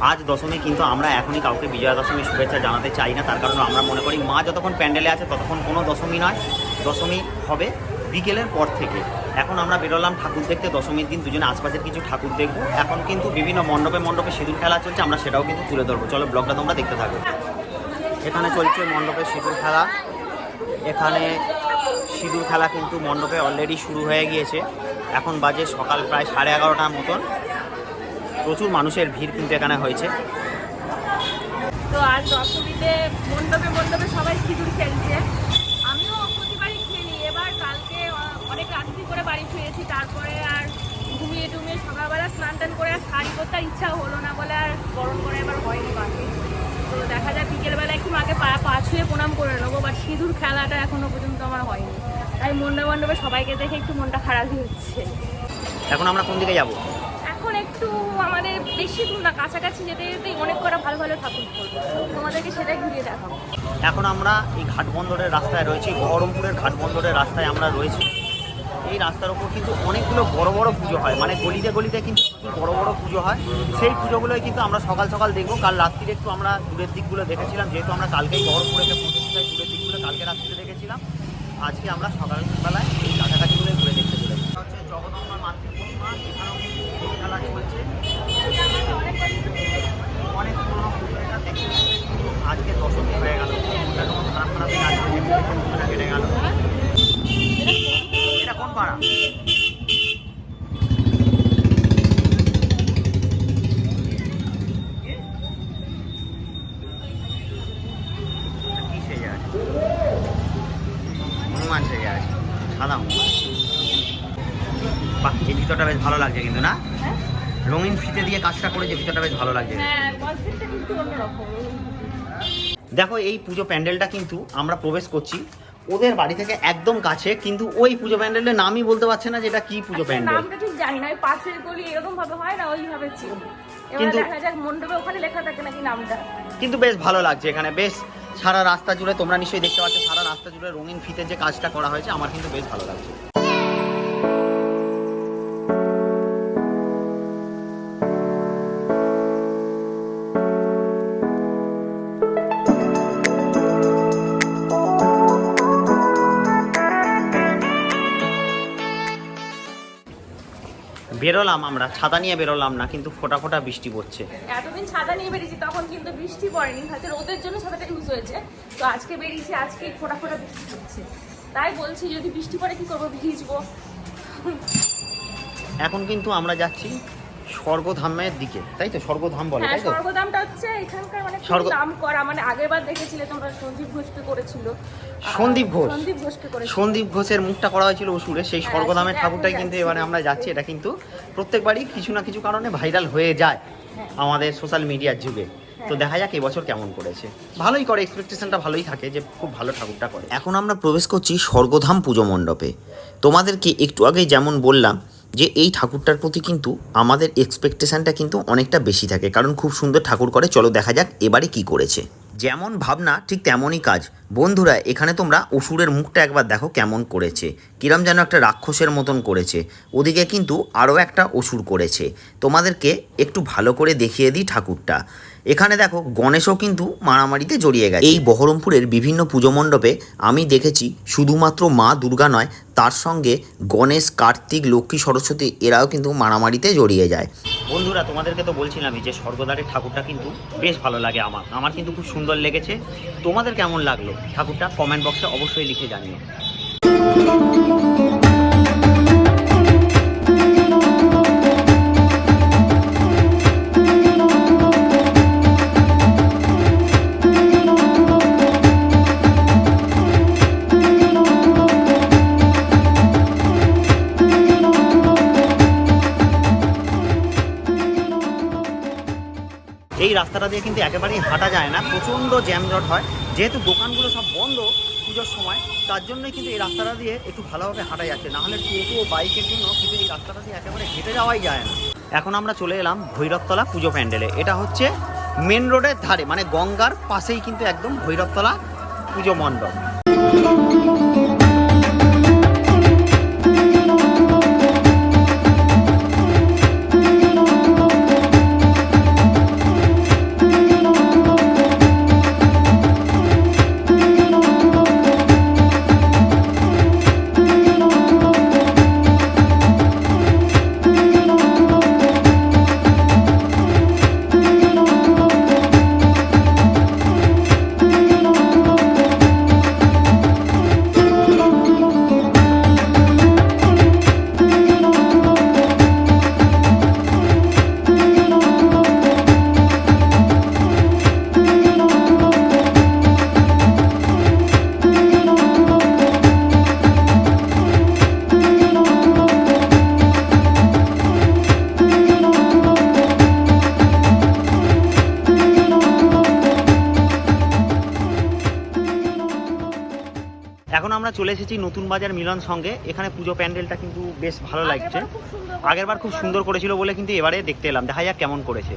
আজ দশমী, কিন্তু আমরা এখনই কাউকে বিজয়া দশমীর শুভেচ্ছা জানাতে চাই না। তার কারণ আমরা মনে করি, মা যতক্ষণ প্যান্ডেলে আছে, ততক্ষণ কোনো দশমী নয়। দশমী হবে বিকেলের পর থেকে। এখন আমরা বেরোলাম ঠাকুর দেখতে। দশমীর দিন দুজনে আশপাশের কিছু ঠাকুর দেখব। এখন কিন্তু বিভিন্ন মণ্ডপে মণ্ডপে সিঁদুর খেলা চলছে, আমরা সেটাও কিন্তু তুলে ধরবো। চলো, ব্লগটা তোমরা দেখতে থাকো। এখানে চলছে মণ্ডপে সিঁদুর খেলা। এখানে সিঁদুর খেলা কিন্তু মণ্ডপে অলরেডি শুরু হয়ে গিয়েছে। এখন বাজে সকাল প্রায় সাড়ে এগারোটার মতন। প্রচুর মানুষের ভিড় কিন্তু এখানে হয়েছে। তো আজ দশমীতে মণ্ডপে মণ্ডপে সবাই সিঁদুর খেলছে। আমিও প্রতিবারই খেলি এবার কালকে অনেক রাত্রি করে বাড়ি ফিরেছি। তারপরে আর ঘুমিয়ে টুমিয়ে সকালবেলা স্নান টান করে আর শাড়ি করতে আর ইচ্ছা হলো না বলে আর গরম করে এবার হয়নি মাকে তো দেখা যায় বিকেলবেলা একটু মাকে পা পা ছুঁয়ে প্রণাম করে নেব বাট সিঁদুর খেলাটা এখনও পর্যন্ত আমার হয়নি। তাই মণ্ডপে মণ্ডপে সবাইকে দেখে একটু মনটা খারাপই হচ্ছে। এখন আমরা কোন দিকে যাব? এখন একটু আমাদের বেশি দূর না, কাছাকাছি যেতে যেতেই অনেক কটা ভালো ভালো ঠাকুর করব। তোমাদেরকে সেটাই ঘুরিয়ে দেখাবো। এখন আমরা এই ঘাটবন্দরের রাস্তায় রয়েছি, বহরমপুরের ঘাটবন্দরের রাস্তায় আমরা রয়েছি। এই রাস্তার ওপর কিন্তু অনেকগুলো বড় বড় পুজো হয়। মানে গলিতে গলিতে কিন্তু বড় বড় পুজো হয়। সেই পুজোগুলোই কিন্তু আমরা সকাল সকাল দেখব। কাল রাত্রিরে একটু আমরা দূরের দিকগুলো দেখেছিলাম। যেহেতু আমরা কালকেই এসে পৌঁছেছি দূরের দিকগুলো কালকে রাত্রিরে দেখেছিলাম। আজকে আমরা সকালবেলায় এই কাছাকাছিগুলোই ঘুরে দেখতে চলেছি এটা হচ্ছে জগদম্বা মাতৃ প্রতিমা এখানেও কিন্তু পুজো খেলা চলছে অনেক পুরোনো পুজো এটা দেখতে দেখতে কিন্তু আজকে দশমী হয়ে গেল এরকম খারাপ খারাপ দিন আজকে দেখতে দেখতে পুজোটা কেটে গেল এটা কোন পাড়া এটা কি সেজে আছে? বাহ বেশ ভালো লাগছে কিন্তু না রঙিন ফিতে দিয়ে কাজটা ভিতরটা বেশ ভালো লাগছে দেখো, এই পুজো প্যান্ডেলটা কিন্তু আমরা প্রবেশ করছি ওদের বাড়ি থেকে একদম কাছে কিন্তু ওই পুজো প্যান্ডেলের নামই বলতে পারছে না যে এটা কি পুজো আচ্ছা, প্যান্ডেল। নামটা ঠিক জানি না ওই পাশের গলি এরকম ভাবে হয় না ওইভাবে কিন্তু- দেখা যাক মণ্ডপে ওখানে লেখা থাকে নাকি নামটা। কিন্তু বেশ ভালো লাগছে এখানে বেশ সারা রাস্তা জুড়ে তোমরা নিশ্চয়ই দেখতে পাচ্ছ সারা রাস্তা জুড়ে রঙিন ফিতে যে কাজটা করা হয়েছে আমার কিন্তু বেশ ভালো লাগছে। বেরোলাম আমরা ছাতা নিয়ে বেরোলাম না কিন্তু ফোটা ফোটা বৃষ্টি পড়ছে। এতদিন ছাতা নিয়ে বেরিয়েছি তখন কিন্তু বৃষ্টি পড়েনি হয়তো রোদের জন্য ছাতাটা ইউজ হয়েছে। তো আজকে বেরিয়েছি আজকে ফোটা ফোটা বৃষ্টি পড়ছে। তাই বলছি যদি বৃষ্টি পড়ে কি করব ভিজবো? এখন কিন্তু আমরা যাচ্ছি স্বর্গধামের দিকে তাই তো? স্বর্গধাম বলে হ্যাঁ তাই তো? স্বর্গদামটা হচ্ছে এখানকার মানে স্বর্গ- নাম করা মানে আগের বার দেখেছিলে তোমরা সন্দীপ ঘোষকে করেছিল। সন্দীপ ঘোষ? সন্দীপ ঘোষকে করেছিল। সন্দীপ ঘোষের মুখটা করা হয়েছিল অসুরে সেই হ্যাঁ, স্বর্গধামের ঠাকুরটাই কিন্তু এবারে আমরা যাচ্ছি এটা কিন্তু প্রত্যেকবারই কিছু না কিছু কারণে ভাইরাল হয়ে যায় হ্যাঁ। আমাদের সোশ্যাল মিডিয়ার যুগে। তো দেখা যাক এবছর কেমন করেছে। ভালোই করে এক্সপেকটেশনটা ভালোই থাকে যে খুব ভালো ঠাকুরটা করে। এখন আমরা প্রবেশ করছি স্বর্গধাম পুজো মণ্ডপে। তোমাদেরকে একটু আগেই যেমন বললাম যে এই ঠাকুরটার প্রতি কিন্তু আমাদের এক্সপেকটেশনটা কিন্তু অনেকটা বেশি থাকে। কারণ খুব সুন্দর ঠাকুর করে, চলো দেখা যাক এবারে কি করেছে। যেমন ভাবনা, ঠিক তেমনই কাজ। বন্ধুরা, এখানে তোমরা অসুরের মুখটা একবার দেখো কেমন করেছে। কিরম যেন একটা রাক্ষসের মতন করেছে। ওদিকে কিন্তু আরও একটা অসুর করেছে। তোমাদেরকে একটু ভালো করে দেখিয়ে দিই ঠাকুরটা। এখানে দেখো, গণেশও কিন্তু মারামারিতে জড়িয়ে গেছে। এই বহরমপুরের বিভিন্ন পুজো মণ্ডপে আমি দেখেছি, শুধুমাত্র মা দুর্গা নয় তার সঙ্গে গণেশ, কার্তিক, লক্ষ্মী, সরস্বতী এরাও কিন্তু মারামারিতে জড়িয়ে যায়। বন্ধুরা, তোমাদেরকে তো বলছিলামই যে স্বর্গদ্বারের ঠাকুরটা কিন্তু বেশ ভালো লাগে আমার। আমার কিন্তু খুব সুন্দর লেগেছে। তোমাদের কেমন লাগল ঠাকুরটা? কমেন্ট বক্সে অবশ্যই লিখে জানিও। রাস্তাটা দিয়ে কিন্তু একেবারেই হাঁটা যায় না, প্রচণ্ড জ্যামজট হয়। যেহেতু দোকানগুলো সব বন্ধ পুজোর সময়, তার জন্যই কিন্তু এই রাস্তাটা দিয়ে একটু ভালোভাবে হাঁটা যাচ্ছে। নাহলে টোটো ও বাইকের জন্য কিন্তু এই রাস্তাটা দিয়ে একেবারে হেঁটে যাওয়াই যায় না। এখন আমরা চলে এলাম ভৈরবতলা পুজো প্যান্ডেলে। এটা হচ্ছে মেন রোডের ধারে মানে গঙ্গার পাশেই কিন্তু একদম ভৈরবতলা পুজো মণ্ডপ। চলে এসেছি নতুন বাজার মিলন সঙ্গে। এখানে পুজো প্যান্ডেলটা কিন্তু বেশ ভালো লাগছে। আগেরবার খুব সুন্দর করেছিল বলে কিন্তু এবারে দেখতে এলাম। দেখা যাক কেমন করেছে।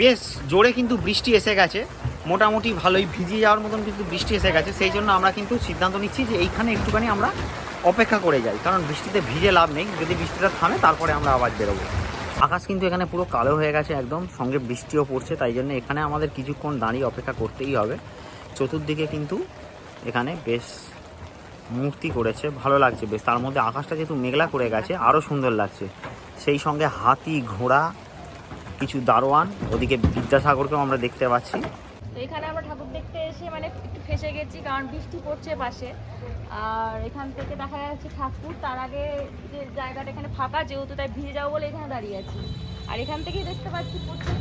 বেশ জোরে কিন্তু বৃষ্টি এসে গেছে। মোটামুটি ভালোই ভিজিয়ে যাওয়ার মতন কিন্তু বৃষ্টি এসে গেছে। সেই জন্য আমরা কিন্তু সিদ্ধান্ত নিচ্ছি যে এইখানে একটুখানি আমরা অপেক্ষা করে যাই। কারণ বৃষ্টিতে ভিজে লাভ নেই। যদি বৃষ্টিটা থামে তারপরে আমরা আবার বেরোবো। আকাশ কিন্তু এখানে পুরো কালো হয়ে গেছে একদম। সঙ্গে বৃষ্টিও পড়ছে তাই জন্য এখানে আমাদের কিছুক্ষণ দাঁড়িয়ে অপেক্ষা করতেই হবে। চতুর্দিকে কিন্তু এখানে বেশ মূর্তি করেছে, ভালো লাগছে বেশ। তার মধ্যে আকাশটা যেহেতু মেঘলা করে গেছে আরও সুন্দর লাগছে। সেই সঙ্গে হাতি, ঘোড়া, কিছু দারোয়ান, ওদিকে বিদ্যাসাগরকেও আমরা দেখতে পাচ্ছি। এখানে আমরা ঠাকুর দেখতে এসে মানে একটু ফেসে গেছি, কারণ বৃষ্টি পড়ছে পাশে। আর এখান থেকে দেখা যাচ্ছে ঠাকুর, তার আগে যে জায়গাটা এখানে ফাঁকা, যেহেতু তাই ভিজে যাব বলে এখানে দাঁড়িয়ে আছি। আর এখান থেকেই দেখতে পাচ্ছি প্রচুর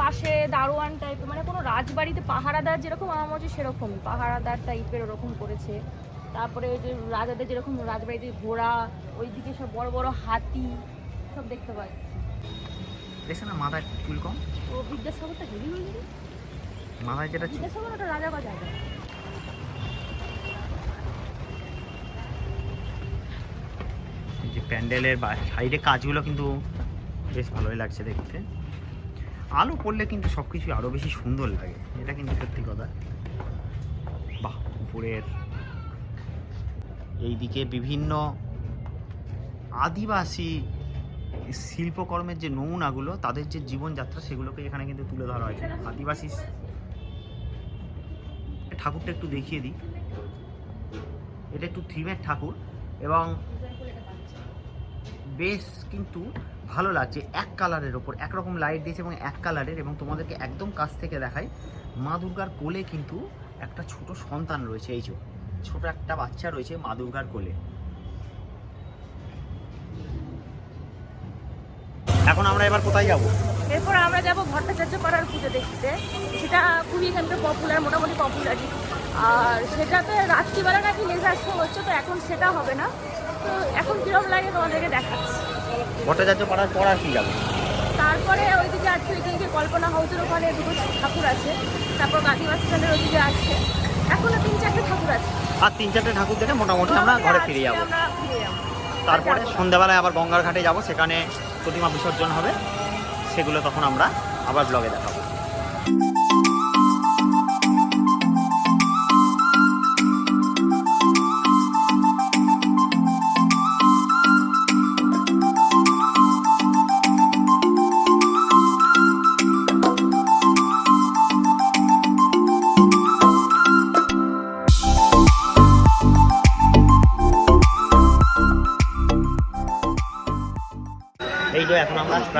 পাশে দারোয়ান টাইপের মানে কোনো রাজবাড়িতে পাহারাদার যেরকম আমার মনে হচ্ছে সেরকম পাহারাদার টাইপের ওরকম করেছে। তারপরে ওই যে রাজাদের যেরকম রাজবাড়িতে ঘোড়া ওইদিকে সব বড় বড় হাতি সব দেখতে পাই দেখছে না মাথায় চুল কম? তো বিদ্যাসাগরটা হেভি হয়ে গেছে। মাথায় যেটা বিদ্যাসাগর ওটা রাজা বা জায়গা এই যে প্যান্ডেলের সাইডে কাজগুলো কিন্তু বেশ ভালোই লাগছে দেখতে। আলো পড়লে কিন্তু সব কিছু আরও বেশি সুন্দর লাগে। এটা কিন্তু সত্যি কথা। বাহ, উপরের এইদিকে বিভিন্ন আদিবাসী শিল্পকর্মের যে নমুনাগুলো, তাদের যে জীবনযাত্রা, সেগুলোকে এখানে কিন্তু তুলে ধরা হয়েছে। আদিবাসী ঠাকুরটা একটু দেখিয়ে দিই। এটা একটু থিমের ঠাকুর এবং বেশ কিন্তু ভালো লাগছে। এক কালারের ওপর একরকম লাইট দিয়েছে এবং এক কালারের এবং তোমাদেরকে একদম কাছ থেকে দেখাই, মা দুর্গার কোলে কিন্তু একটা ছোট সন্তান রয়েছে, এই যে ছোট একটা বাচ্চা রয়েছে মা দুর্গার কোলে। এখন আমরা এবার কোথায় যাব? এরপর আমরা যাব ভট্টাচার্য পাড়ার পুজো দেখতে। সেটা খুবই এখানকার পপুলার মোটামুটি পপুলারই আর সেটাতে রাত্রিবেলা নাকি লেজার শো হচ্ছে, তো এখন সেটা হবে না। তো এখন কিরম লাগে তোমাদেরকে দেখাচ্ছি। ভট্টাচার্য পাড়ার পর আর কি যাব? তারপরে ওইদিকে আছে ওইদিকে কল্পনা হাউসের ওখানে দুটো ঠাকুর আছে তারপর গাঁধীবাস স্ট্যান্ডের ওইদিকে আছে এখনও তিন চারটে ঠাকুর আছে। আর তিন চারটে ঠাকুর দেখে মোটামুটি আমরা ঘরে ফিরে যাব। আমরা ফিরে যাব। তারপরে সন্ধ্যাবেলায় আবার গঙ্গার ঘাটে যাব সেখানে প্রতিমা বিসর্জন হবে সেগুলো তখন আমরা আবার ব্লগে দেখাবো।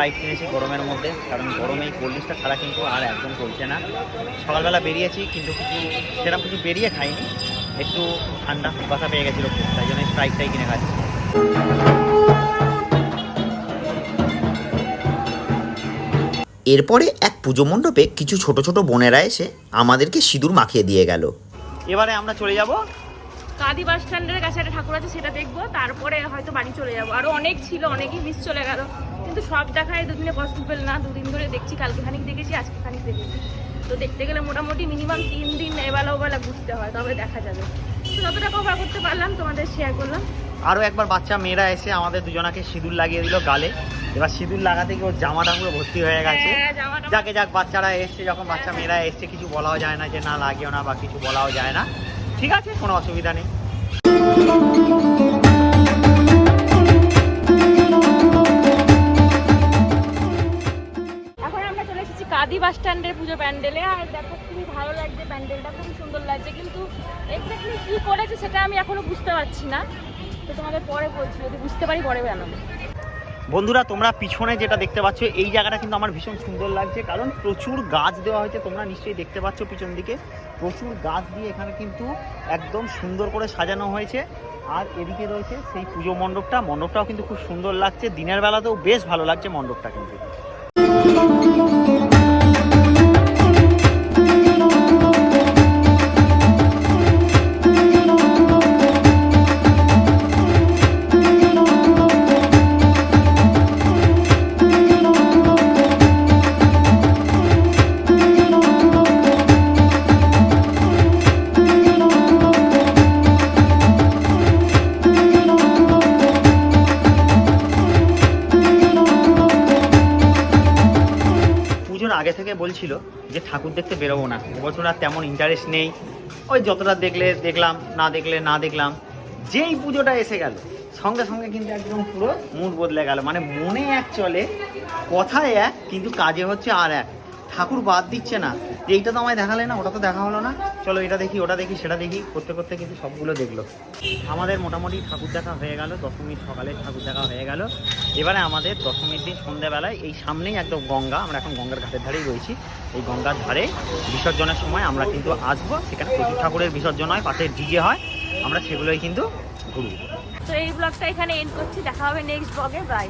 স্প্রাইট কিনেছি গরমের মধ্যে কারণ গরমে এই কোল্ড ড্রিঙ্কসটা ছাড়া কিন্তু আর একদম চলছে না। সকালবেলা বেরিয়েছি কিন্তু কিছু সেরকম কিছু বেরিয়ে খাইনি একটু ঠান্ডা বাসা পেয়ে গেছিল খুব তাই জন্য স্প্রাইটটাই কিনে খাচ্ছি। এরপরে এক পুজো মণ্ডপে কিছু ছোট ছোট বোনেরা এসে আমাদেরকে সিঁদুর মাখিয়ে দিয়ে গেল। এবারে আমরা চলে যাব। কাদি বাস স্ট্যান্ডের কাছে একটা ঠাকুর আছে সেটা দেখব তারপরে হয়তো বাড়ি চলে যাব। আরও অনেক ছিল অনেকই মিস চলে গেল। কিন্তু সব দেখায় দুদিনে পসিবল না। দুদিন ধরে দেখছি কালকে খানিক দেখেছি আজকে খানিক দেখেছি। তো দেখতে গেলে মোটামুটি মিনিমাম তিন দিন এবেলা ওবেলা ঘুরতে হয় তবে দেখা যাবে। তো যতটা কভার করতে পারলাম তোমাদের শেয়ার করলাম। আরও একবার বাচ্চা মেয়েরা এসে আমাদের দুজনাকে সিঁদুর লাগিয়ে দিল গালে। এবার সিঁদুর লাগাতে গিয়ে ওর জামাটা পুরো ভর্তি হয়ে গেছে। হ্যাঁ, যাকে যাক বাচ্চারা এসছে যখন বাচ্চা মেয়েরা এসছে কিছু বলাও যায় না যে না লাগিও না বা কিছু বলাও যায় না। ঠিক আছে কোনো অসুবিধা নেই। কাদি বাস স্ট্যান্ডের পুজো প্যান্ডেলে, আর দেখো খুবই ভালো লাগছে প্যান্ডেলটা, খুবই সুন্দর লাগছে। কিন্তু এক্স্যাক্টলি কী করেছে সেটা আমি এখনও বুঝতে পারছি না। তো তোমাদের পরে বলছি, যদি বুঝতে পারি পরে জানাব। বন্ধুরা, তোমরা পিছনে যেটা দেখতে পাচ্ছ, এই জায়গাটা কিন্তু আমার ভীষণ সুন্দর লাগছে, কারণ প্রচুর গাছ দেওয়া হয়েছে, তোমরা নিশ্চয়ই দেখতে পাচ্ছ পিছন দিকে। প্রচুর গাছ দিয়ে এখানে কিন্তু একদম সুন্দর করে সাজানো হয়েছে। আর এদিকে রয়েছে সেই পুজো মণ্ডপটা, মণ্ডপটাও কিন্তু খুব সুন্দর লাগছে। দিনের বেলাতেও বেশ ভালো লাগছে মণ্ডপটা কিন্তু। আগে থেকে বলছিল যে ঠাকুর দেখতে বেরোবো না। বছর আর তেমন ইন্টারেস্ট নেই। ওই যতটা দেখলে দেখলাম, না দেখলে না দেখলাম। যেই পুজোটা এসে গেল, সঙ্গে সঙ্গে কিন্তু একদম পুরো মুড বদলে গেল। মানে মনে এক চলে, কথায় এক, কিন্তু কাজে হচ্ছে আর এক। ঠাকুর বাদ দিচ্ছে না। যে এইটা তো আমায় দেখালে না, ওটা তো দেখা হলো না। চলো এটা দেখি, ওটা দেখি, সেটা দেখি, করতে করতে কিন্তু সবগুলো দেখল। আমাদের মোটামুটি ঠাকুর দেখা হয়ে গেল, দশমীর সকালে ঠাকুর দেখা হয়ে গেল। এবারে আমাদের দশমীর দিন সন্ধ্যাবেলায় এই সামনেই একদম গঙ্গা, আমরা এখন গঙ্গার ঘাটের ধারেই রয়েছি। এই গঙ্গার ধারে বিসর্জনের সময় আমরা কিন্তু আসব, সেখানে প্রচুর ঠাকুরের বিসর্জন হয় পাশে ডিজে হয়, আমরা সেগুলোই কিন্তু ঘুরবো। তো এই ব্লগটা এখানে এন্ড করছি, দেখা হবে নেক্সট ব্লগে বাই